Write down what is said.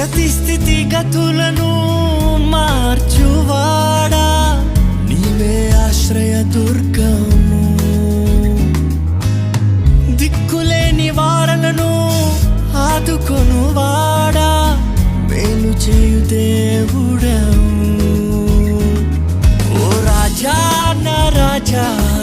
ప్రతి స్థితి గతులను మార్చువాడా? నీవే ఆశ్రయ దుర్గము. దిక్కులేని వారలను ఆదుకొనువాడా? మేలు చేయు దేవుడము ఓ రాజా నా రాజా.